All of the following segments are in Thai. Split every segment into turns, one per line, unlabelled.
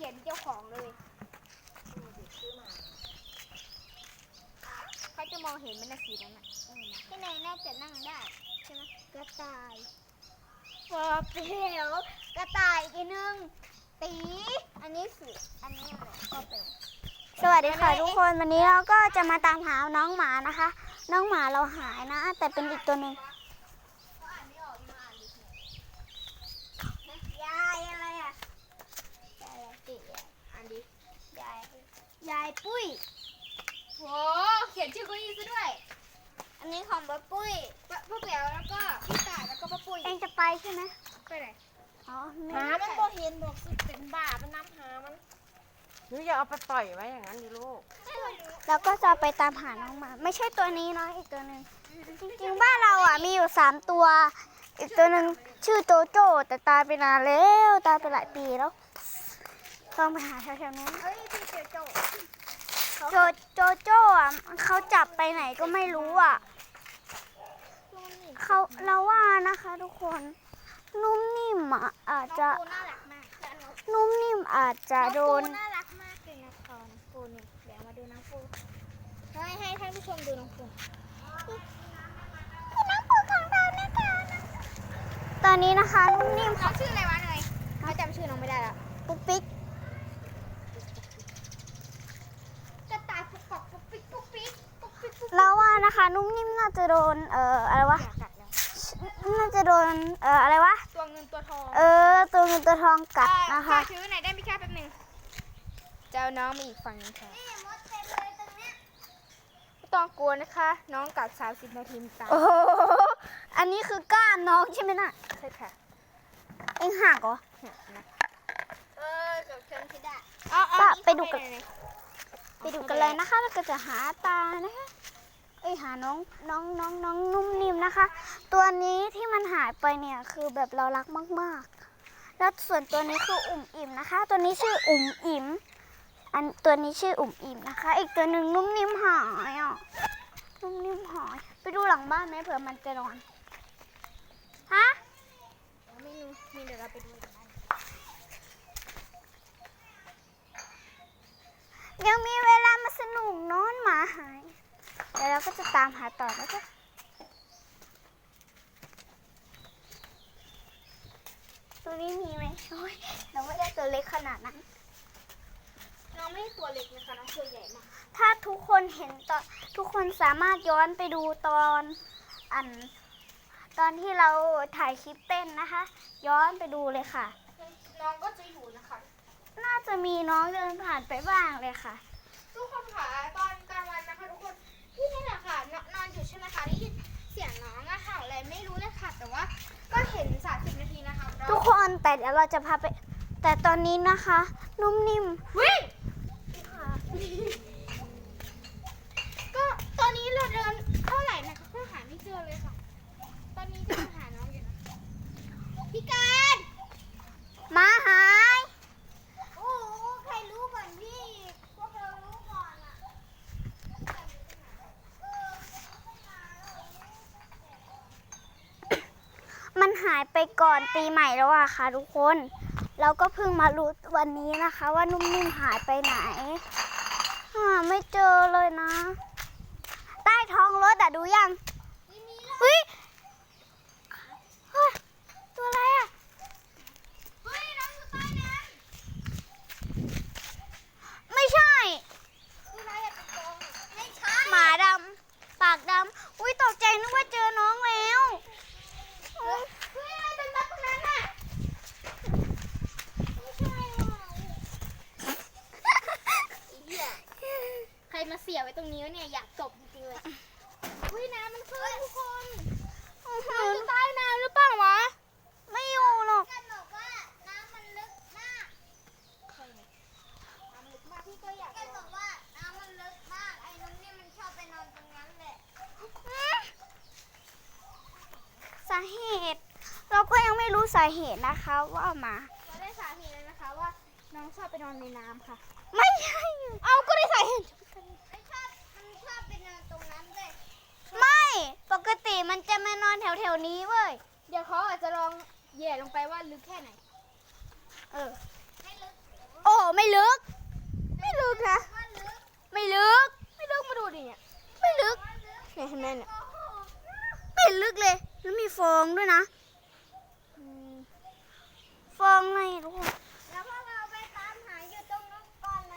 ขียนเจ้าของเลยเขาจะมองเห็นไหมันนะสีนั้นอะที่ไหนน่าจะนั่งได้ใช่ไหมกระต่ายปอเปลียวกระต่ายอีกทีนึงตี อันนี้สืออันนี้อะไรปอเปลียว
สวัสดีค่ะทุกคนวันนี้เราก็จะมาตามหาน้องหมานะคะ น้องหมาเราหายนะ แต่เป็นอีกตัวหนึ่ง
ยายอะไรอะยายอะไรติอันนี้ยาย ยาย ปุ้ย โห เขียนชื่อเขาอีกซะด้วย อันนี้ของป้าปุ้ยป้าป้าเป๋วแล้วก็พี่ต่ายแล้วก็ป้าปุ้ย
เองจะไปใช่ไหม
ไปไหน
อ๋อไม่
หามันบ่เห็นบอกสิเป็นบ้ามันน้ำหามัน
หนูอย่าเอาไปปล่อยไว้อย่างนั้นดิลูก
เราก็จะไปตามหาน้องหมา ไม่ใช่ตัวนี้เนาะอีกตัวหนึ่งจริงๆบ้านเราอะมีอยู่สามตัว อีกตัวหนึ่งชื่อโจโจ้แต่ตายไปนานแล้ว ตายไปหลายปีแล้ว ต้องไปหาแถวๆนู้น
เฮ้ยพี่เจโจ
โจโจโจ้อะเขาจับไปไหนก็ไม่รู้อะเขาเราว่านะคะทุกคนนุ่มนิ่มอะอาจจะ
ปูน่ารักมาก
นุ่มนิ่มอาจจะโดน
องปูน่ารักมากเลยนะคอนปูนี่เดี๋ยวมาดูน้องปูให้ให้ท่านผู้ชมดูน้องปู
น้องปูของเรานะคะตอนนี้นะคะนุ่มนิ่ม
น้องชื่ออะไรวะเนยเขาจำชื่อน้องไม่ได้แล้ว
ปุ๊กปิ๊ก
กระต่ายปุ๊กปอกปุ๊กปิ๊กปุ๊กปิ๊กปุ๊กปิ๊กปุ๊ก
เราว่านะคะ นุ่มนิ่มน่าจะโดน เอ่ออะไรวะ
กัดแล้ว
น่าจะโดน เอ่ออะไรวะ
ตัวเงินตัวทอง
เออ ตัวเงินตัวทองกัดนะคะ
ถือไหนอยได้ไหมคะแป๊บหนึงจะเอาน้องมาอีกฝั่งหนึงค่ะไม่ต้องกลัวนะคะ น้องกัด 30 นาทีมันตาย
โอ้โห อันนี้คือกล้ามน้องใช่ไหมน่ะ
ใช่ค่ะ
เอ็งหักเหรอ
เนี่ยนะเออเกือบเชิงที่ได้
ก็ไปดูกันไปดูกันเลยนะคะ แล้วก็จะหาตานะคะ เอ้ยหาน้องน้องน้องน้องนุ่มนิ่มนะคะ ตัวนี้ที่มันหายไปเนี่ยคือแบบเรารักมากๆ แล้วส่วนตัวนี้คืออุ่มอิ่มนะคะ ตัวนี้ชื่ออุ่มอิ่มอันตัวนี้ชื่ออุ่มอิ่มนะคะ อีกตัวหนึ่งนุ่มนิ่มหายอะนุ่มนิ่มหาย ไปดูหลังบ้านไหมเผื่อมันจะนอนฮะ
ไม่รู้นี่เดี๋ยวเราไปดู
ยังมีเวลามาสนุกนอนหมาหาย เดี๋ยวเราก็จะตามหาต่อนะจ๊ะตัวนี้มีไหมโอ้ยเราไม่ได้ตัวเล็กขนาดนั้น
น้องไม่ได้ตัวเล็กนะคะน้องตัวใหญ่มาก
ถ้าทุกคนเห็นตอนทุกคนสามารถย้อนไปดูตอนอัน ตอนที่เราถ่ายคลิปเต้นนะคะ ย้อนไปดูเลยค่ะ
น้องก็จะอยู่นะคะ
น่าจะมีน้องเดินผ่านไปบ้างเลยค่ะ
ทุกคนค่ะตอน ใช่ไหมคะได้ยินเสียงน้องอะเห่าอะไรไม่รู้เลยค่ะ แต่ว่าก็เห็นสามสิบนาทีนะคะแล้ว
ทุกคนแต่เดี๋ยวเราจะพาไป แต่ตอนนี้นะคะ นุ่มนิ่ม
วิ่งก็ตอนนี้เราเดินเท่าไหร่นะคะก็หาไม่เจอเลยค่ะ ตอนนี้จะมาหาน้องอยู่นะพี่การ
หมาหาย
โอ้โหใครรู้ก่อนพี่ พวกเรารู้ก่อนอะ
มันหายไป ก่อนปีใหม่แล้วอะค่ะทุกคน เราก็เพิ่งมารู้วันนี้นะคะ ว่านุ่มนิ่มหายไปไหนไม่เจอเลยนะ ใต้ท้องรถอะดูยังเฮ้ยเฮ้ยตัวอะไรอะ
เฮ้ยน้องอยู่ใต้นั้น
ไม่ใช่
คืออะไรอะตะโกนไม่ใช่
หมาดำปากดำอุ้ยตกใจนึกว่าเจอน้องแล้ว
เฮ้ยเฮ้ยอะไรเป็นแบบตรงนั้นอะไม่ใช่ว่ะไอ้เหี้ยใครมาเสียไว้ตรงนี้วะเนี่ยอยากตบจริงๆเลยเฮ้ยน้ำมันขึ้นทุกคนน้ำอยู่ใต้น้ำหรือเปล่าวะ
ไม่อยู่หรอก
กันบอกว่าน้ำมันลึกมากน้ำลึกมากพี่ก็อยากกันบอกว่าน้ำมันลึกมากไอ้น้องนี่มันชอบไปนอนตรงนั้นแหละ
สาเหตุ เราก็ยังไม่รู้ สาเหตุนะคะว่าหมา
เราได้สาเหตุแล้วนะคะว่าน้องชอบไปนอนในน้ำค่ะ
ไม่ใช่
เอาก็ได้สาเหตุไม่ชอบมันชอบไปนอนตรงนั้นเลย
ไม่ปกติมันจะมานอนแถวแถวๆนี้เว้ย
เดี๋ยวเขาอาจจะลองแหย่ลงไปว่าลึกแค่ไหน
เออ
ไม่ลึก
โอ้ไม่ลึก ไม่ลึกนะ
ว่าลึก
ไม่ลึก
ไม่ลึกมาดูดิเนี่ย
ไม่ลึก
เนี่ยเห็นไหมเนี่ย
ไม่ลึกเลยแล้วมีฟองด้วยนะฟองไงทุกคน
แล้วพวกเราไปตามหาอยู่ตรงนู้นก่อนไหม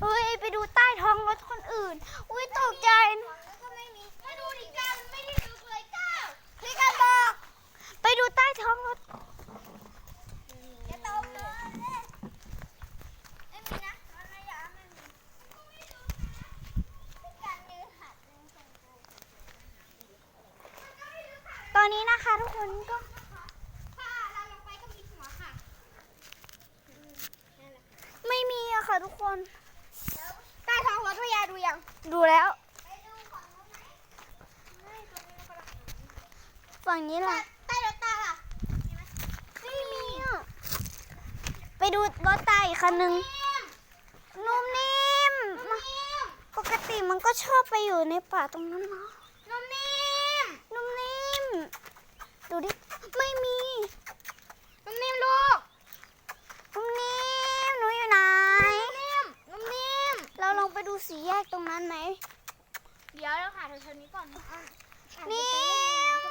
เฮ้ย ไปดูใต้ท้องรถคนอื่น อุ้ยตกใจ
ก็ไม่มีมาดูดิก้าวมันไม่ได้ลึกเลยก้าวพี่กันบอก
ไปดูใต้ท้องรถ
อย่าตกเลยไม่มีนะมันไม่อยากไม่มีพี่กันยืนหัดหนึ่งสองสาม
ต อนนี้นะคะทุกคนก็
ถ้าเราลงไปก็มีหัวค่ะนั่นแหละ
ไม่มีอะค่ะทุกคน
แล้วใต้ท้องรถพยาดูยัง
ดูแล้ว
ไปดูฝั่งนู้นไหมไม่ตรงนี้คนละ
ฝั่งนี้ล่ะ
ใต้รถตาล่ะ
ไม่มีอะไปดูรถตายอีกคันหนึ่งนุ่มนิ่มมาปกติมันก็ชอบไปอยู่ในป่าตรงนั้นเนาะ
นุ่มนิ่ม
นุ่มนิ่ม ดูดิ ไม่มี
นุ่มนิ่มลูก
นุ่มนิ่มหนูอยู่ไหน
นิ่มนุ่มนิ่ม
เราลองไปดูสีแยกตรงนั้นไหม
เดี๋ยวเราหาแถวๆนี้ก่อน
นิ่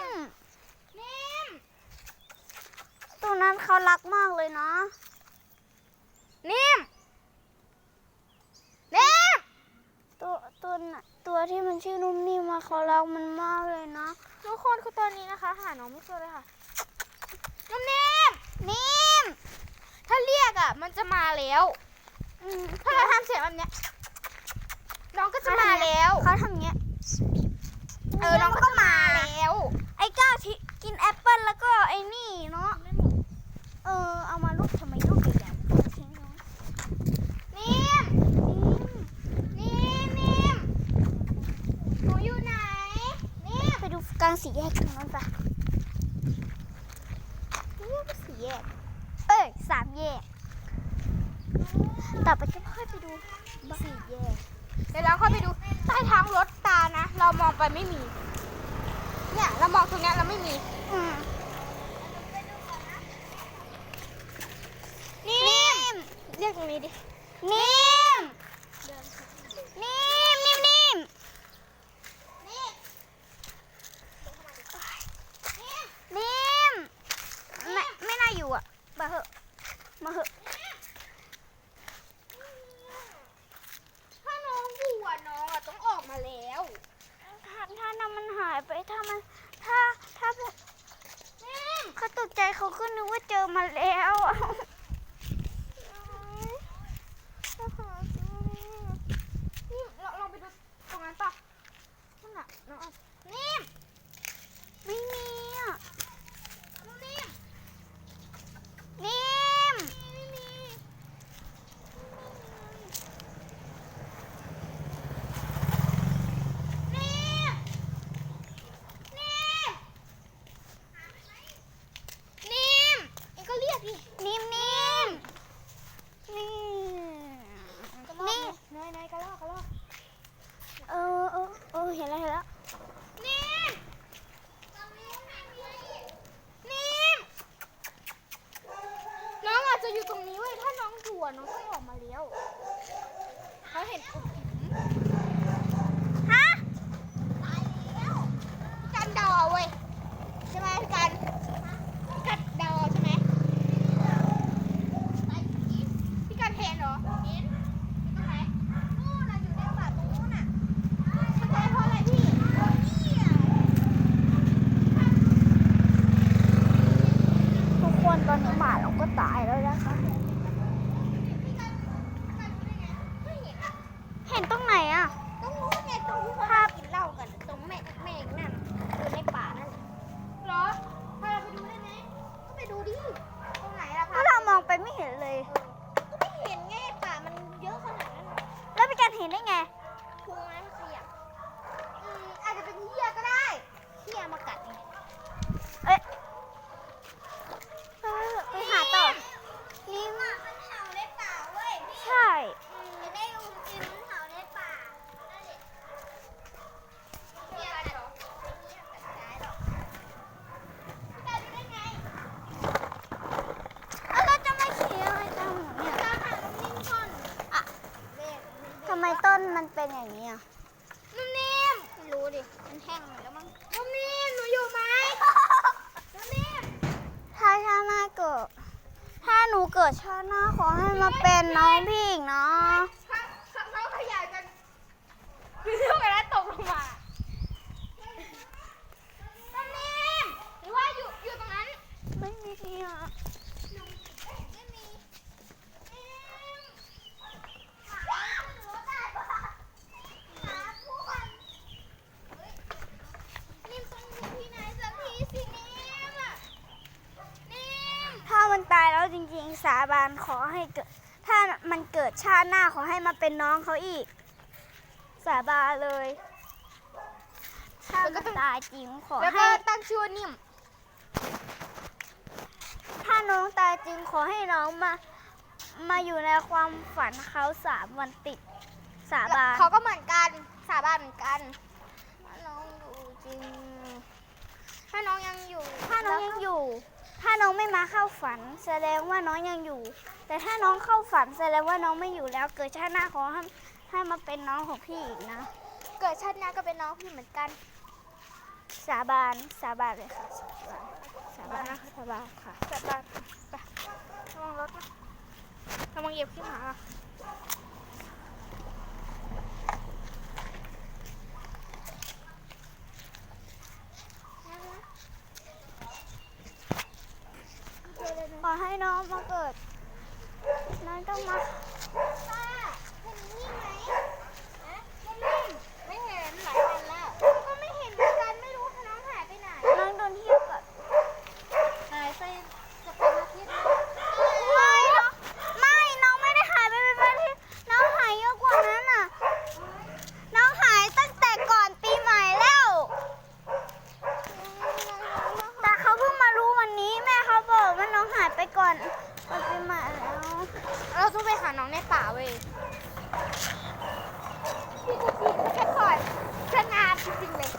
ม
นิ่ม
ตรงนั้นเขารักมากเลยนะ
นิ่มนิ่ม
ตัวตัวน่ะตัวที่มันชื่อนุ่มนิ่มอะเขารักมันมากเลยนะ
ทุ กคนคือตอนนี้นะคะ หาน้องไม่เจอเลยค่ะนุ่มนิ่ม
นิ่ม
ถ้าเรียกอะ มันจะมาแล้ว
อืม
ถ้าเราทำเสียงแบบเนี้ยน้องก็จะมาแล้ว
เขาทำอย่างเงี้ย
เออน้องก็มาแล้ว
ไอ้ก้าวที่กินแอปเปิ้ลแล้วก็ไอ้นี่เนาะเออเอามาลูกทำไมลูกใหญ่ๆเอามาทิ้งเนาะ
นิ่ม นิ่มนิ่มหนูอยู่ไหน นิ่ม
ไปดู กลางสี่แยกตรงนั้นปะนี่ก็สี่แยก เอ้ยสามแยก ต่อไปจะค่อยไปดูสี่แยก
เดี๋ยวเราเข้าไปดูใต้ท้างรถตานะ เรามองไปไม่มี เนี่ยเรามองตรงเนี้ยเราไม่มี
อืม
นิ่มเรียกตรงนี้ดิ
นิ่ม นิ่ม นิ่ม นิ่ม นิ่ม ไม่ ไม่น่าอยู่อะ มาเหอะ มาเหอะ
ถ้าน้องอยู่อะน้องอะต้องออกมาแล้ว
ถ้าถ้าน้ำมันหายไปถ้ามันถ้าถ้าเขาตกใจเขาก็นึกว่าเจอมาแล้วอะ
นิ่มเราลองไปดูตรงนั้นปะนั่นน่ะน้องนี่ พุงนะ
คะ มาเป็นน้องพี่อีกเนาะ
เขาเขาเขาขยายกันคือเรื่องอะไรตกลงมานุ่มนิ่มหรือว่าอยู่อยู่ตรงนั้น
ไม่มีอะ
ไม่มีนิ่มหมาหนูตายปะหมาพวกเฮ้ยนิ่มต้องอยู่ที่ไหนสักทีสินิ่มอะนิ่ม
ถ้ามันตายแล้ว จริงๆ สาบานขอให้เกิด ถ้ามันเกิดชาติหน้าขอให้มาเป็นน้องเขาอีก สาบานเลย ถ้ามันตายจริงขอ
แล้วก็
ให้
ตั้งชื่อว่านิ่ม
ถ้าน้องตายจริงขอให้น้องมา มาอยู่ในความฝันเขาสามวันติด สาบาน
เขาก็เหมือนกัน สาบานเหมือนกันถ้าน้องอยู่จริง ถ้าน้องยังอยู่
ถ้าน้องยังอยู่ ถ้าน้องไม่มาเข้าฝัน แสดงว่าน้องยังอยู่ แต่ถ้าน้องเข้าฝันแสดงว่าน้องไม่อยู่แล้ว เกิดชาติหน้าขอให้ให้มาเป็นน้องของพี่อีกนะ
เกิดชาติหน้าก็เป็นน้องพี่เหมือนกัน
สาบาน สาบานเลยค่ะ สาบานนะสาบานค่ะ
สาบานไประวังรถนะระวังเหยียบขี้หมา
ขอให้น้องมาเกิด น้องต้องมา
ป้าเห็นนี่ไหมฮะนิ่มไม่เห็นหลายวันแล้ว ก็ไม่เห็นเหมือนกัน ไม่รู้ว่าน้องหายไปไหน
น้องโดนเที่ยวกับ
หายไปจะเป็นอาทิตย์แล้ว
ไม่น้องไม่ น้องไม่ได้หายไปเป็นประเทศน้องหายเยอะกว่านั้นอะ น้องหายตั้งแต่ก่อนปีใหม่แล้ว แต่เขาเพิ่งมารู้วันนี้ แม่เขาบอกว่าน้องหายไปก่อนก่อนปีใหม่แล้ว
เราต้องไปหาน้องในป่าเว้ย พี่จะจีบสเก็ตบอร์ดชนะจริงๆเลย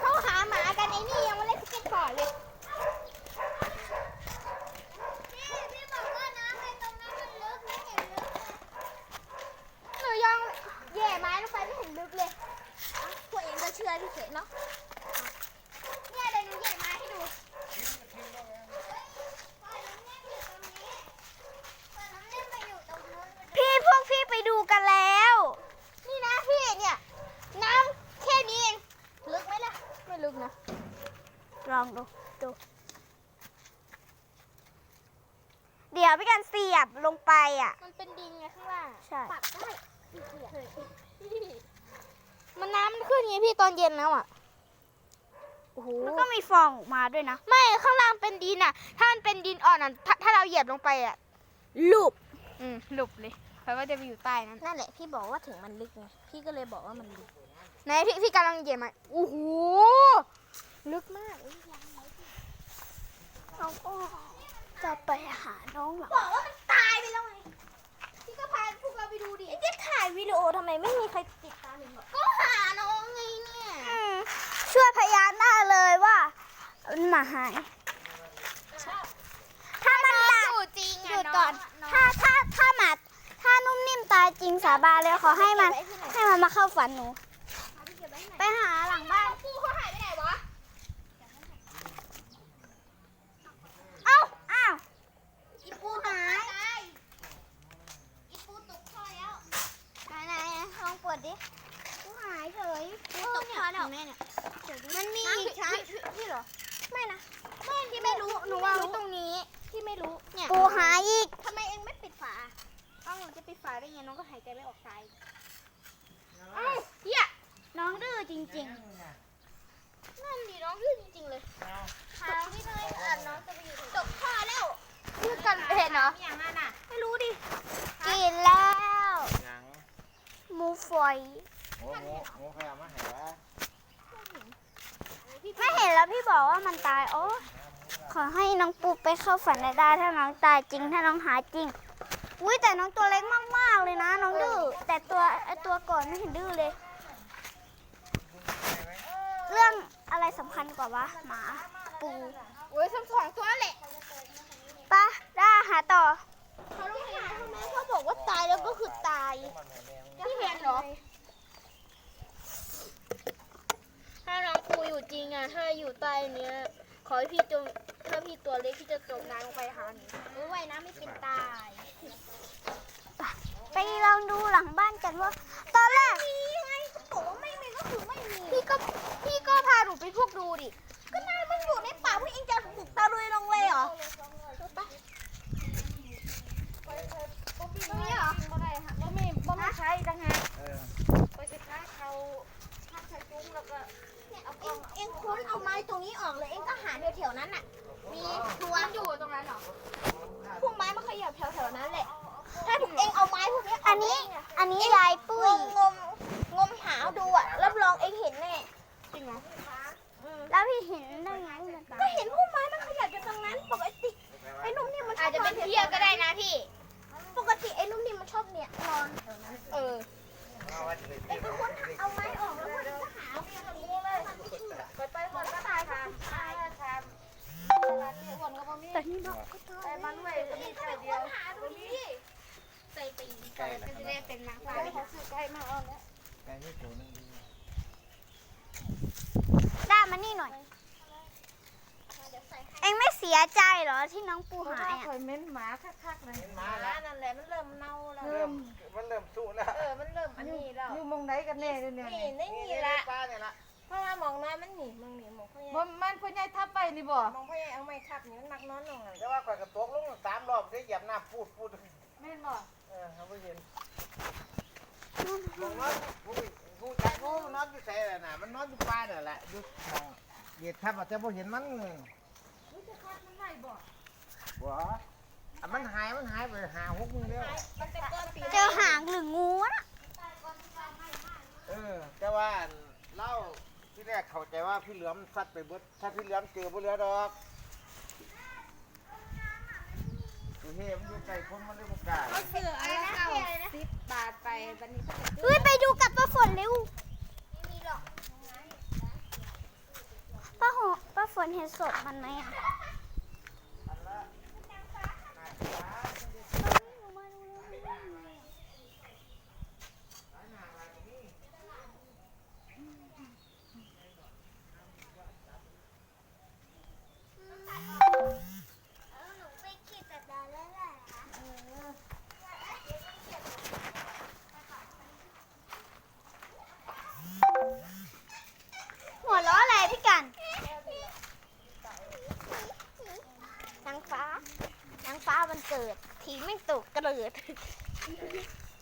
เขาหาหมากันไอ้นี่ยังไม่เล่นสเก็ตบอร์ดเลย พี่พี่บอกว่าน้ำในตรงนั้นมันลึกไม่เห็นลึกหนูยังแย่ไม้ลงไปไม่เห็นลึกเลยอะพวกเองก็เชื่อที่เฉยเนาะเนี่ยเดี๋ยวหนูแย่ไม้ให้ดูปล่อยน้ำเล่นอยู่ตรงนี้ปล่อยน้ำเล่นไปอยู่ตรงนู้น
พี่พวกพี่ไปดูกันแล้ว
นี่นะพี่เนี่ย น้ำแค่นี้เอง ลึกไหมล่ะ ไม่ลึกนะ
ลองดู ดู เดี๋ ยวพี่กันเสียบลงไปอะ
มันเป็นดินไงข้างล่าง
ใช่
ปรับได้มันน้ำมันขึ้นไงพี่ตอนเย็นแล้วอะโอ้โห
แล้วก็มีฟองออกมาด้วยนะ
ไม่ข้างล่างเป็นดินอะ ถ้ามันเป็นดินอ่อนอะถ้าถ้าเราเหยียบลงไปอะลุบอืมลุบเลยเพราะว่าจะไปอยู่ใต้นั้นนั่นแหละพี่บอกว่าถึงมันลึกไงพี่ก็เลยบอกว่ามันลึกไหนพี่พี่กำลังเหยียบมาโอ้โหลึกมาก
เราก็ จะไปหาน้องหลัง
บอกว่ามันตายไปแล้วไงพี่ก็พาพวกเราไปดูดิจะถ่ายวิดีโอทำไมไม่มีใครติดตามเลยหรอก็หาน้องไงเนี่ย
อืมช่วยพยานได้เลยว่าหมาหาย ถ้ามันตาย
อยู่จริง
ห
อะ
ยุดก่อน ถ้าถ้าถ้าหมาถ้านุ่มนิ่มตายจริงสาบานเลยขอให้มัน ให้มันมาเข้าฝันหนู ไปหาหลังบ้าน
ปูเขาหายไปไหนวะ
เอ้า อ้าว
อีปูหายอีปูตกท่อแล้ว
ไหนไหนลองเปิดดิกูหายเฉย
ปูตกท่ อแล้วแม่เนี่ย
มันมี
พี่
อีกชั้น
พี่พี่เหรอ ไม่นะไม่พี่ไม่รู้ หนูวางไว้ตรงนี้พี่ไม่รู้ เนี่ย
ปูหายอีก
ทำไมเองไม่ปิดฝาเอ้าหนูจะปิดฝาได้ไงน้องก็หายใจไม่ออกตายเอ้าเฮีย
น้องดื้อจริง
นั่นดิน้องดื้อจริงๆเลยหาพี่เนยอ่านน้องจะไปอยู่ตกท่อแล้วยืดกันเห็นเหรออย่างนั้นอะ ไม่รู้ดิ
ๆกินแล้ว
หยัง
หมูฝอย
โอ้โหโอ้ใครเอามาให้วะ
ไม่เห็นแล้วพี่บอกว่ามันตาย โอ้ขอให้น้องปูไปเข้าฝันได้ถ้าน้องตายจริงถ้าน้องหายจริง อุ้ยแต่น้องตัวเล็กมากๆเลยนะน้องดื้อแต่ตัวไอตัวก่อนไม่เห็นดื้อเลย เรื่องอะไรสำคัญกว่าวะหมาปู
โอ้ยทั้งสองตัวแหละ
ไปะได้หาต่อ
เขาต้องหาทำไมเขาบอกว่าตายแล้วก็คือตายพี่เห็นเหรอ ถ้าน้องปูอยู่จริงอะ ถ้าอยู่ใต้เนี้ย ขอให้พี่จม ถ้าพี่ตัวเล็กพี่จะจมน้ำลงไปหาหนูไม่ไหวน้ำไม่เป็นตาย
ไปลองดูหลังบ้านกันว่า ตอนแรก
มีไงบอกว่าไม่มีก็คือไม่มี พี่ก็พี่ก็พาหนูไปพวกดูดิ ก็น่ามันอยู่ในป่าพี่เองจะบุกตะลุยลงเลยเหรอไปตรงนี้เหรอ
บ่ได้ค่ะบ่มีบ่มีใช้จังหาก
เออ
ไปสิค้าเขาทักใส่จุ้งแล้วก็
เนี่ยเอาเองเองค้นเอาไม้ตรงนี้ออกเลยเองก็หาแถวๆนั้นน่ะ มีตัวอยู่ตรงนั้นเหรอพวกไม้มันขยับแถวๆนั้นแหละ ถ้าถูกเองเอาไม้พวกนี้ก
อันนี้ อันนี้ยายปุ้ย
งมงมหาดูอะรับรองเองเห็นแน่จริงเหรอ
แล้วพี่เห็นได้ไงมันตาย
ก็เห็นพวกไม้มันขยับอยู่ตรงนั้นปกติไอ้นุ่มนี่มันอาจจะเป็นเที่ยวก็ได้นะพี่ ปกติไอ้นุ่มนี่มันชอบเนี่ยนอนแถวนั้นเออ
เอาไว้เลย
เองก็ค้นหาเอาไม้ออกแล้วพวกเองก็หา เอาไปตรงนี้เลยมันไม่เชื่อ
ไปไปก่อนก็ตายค่ะตายค่ะร้านนี้อ้วนก็บ่มี
แต่นี่เนาะ
แต่มันไว้ก็มีแต่เดี
ค้
ยวน
หาดูดิใจตี
ใกล้แล้ว
ก็จะได้เป็นนางฟ้า
ไปซื้อไก่มาเอาแล้ว
ใกล้ที่ตัวนึงดี
ได้มานี่หน่อย เอ็งไม่เสียใจเหรอที่น้องปูหาย
เค
อะ
ยเม้นหมาคักๆเลย
มา
ห
แล้ว
นั่นแหละมันเริ่มเน่าแล้ว
เริ่มมันเริ่มสู้แล้ว
เออมันเริ่มอันนี้แล้วอยู่มองไหนกันแน่เนี่ย
นี่นี่
นี่
ละ
ป้าเนี่ยละ
เพราะว่ามองหน้ามันหนีมึงหนีมองพ่อใหญ่
บ่มันพ่อใหญ่ทับไปนี่บ่
มองพ่อใหญ่เอาไม้ทับนี่มันมักนอนลงเลย
แต่ว่าก่อนกระตกลงสามรอบได้เหยียบหน้าพูดพูด
แม่นบ่
เออเขาไม่เห็นมองนอนผู้ผู้จักผู้นอนอยู่ใส่แหละน่ะมันนอนอยู่ป้าเนี่ยแหละอยู่มองเหยียดทับอาจจะบ่เห็นมัน
รู้จะคัดมันได้บ่
บ่อะมันหายมันหายไปหาหกมือแล้ว
มันเป็นก้อนปี
เจอหางหรืองูนะ
เออแต่ว่าเล่า ที่แรกเข้าใจว่าพี่เหลือมซัดไปเบิดถ้าพี่เหลือมเจอบ่เหลือดอกคือเฮ้มันอยู่ไกลคนมันเลยบ่กล้า
เสืออะไรนะเสืออะไรนะ
สิบบาทไปบัดนี้เขาจะ
เฮ้ยไปดูกับป้าฝนเร็ว
ไม่มีหรอก
ป้าหป้าฝนเห็นศพมันไหมอะ